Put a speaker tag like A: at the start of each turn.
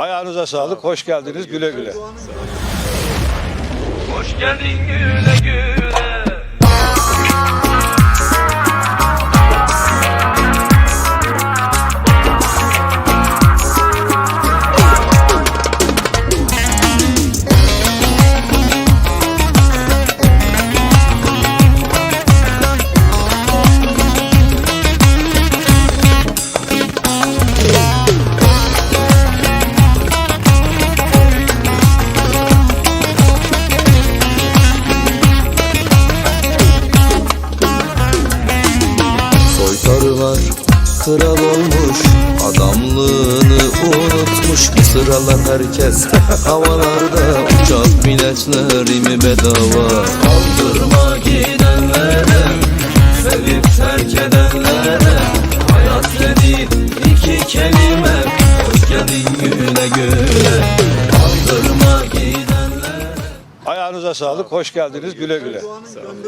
A: Ayağınıza sağlık, hoş geldiniz, güle güle.
B: Hoş geldin güle güle
C: Soytarılar kral olmuş Adamlığını unutmuş. Bu sıralar herkes havalarda Uçak biletlerimi bedava. Aldırma gidenlere Sevip terk edenlere. Hayat dediğin iki kelime Hoş geldin güle güle. Aldırma gidenlere.
A: Ayağınıza sağlık, hoş geldiniz, güle güle.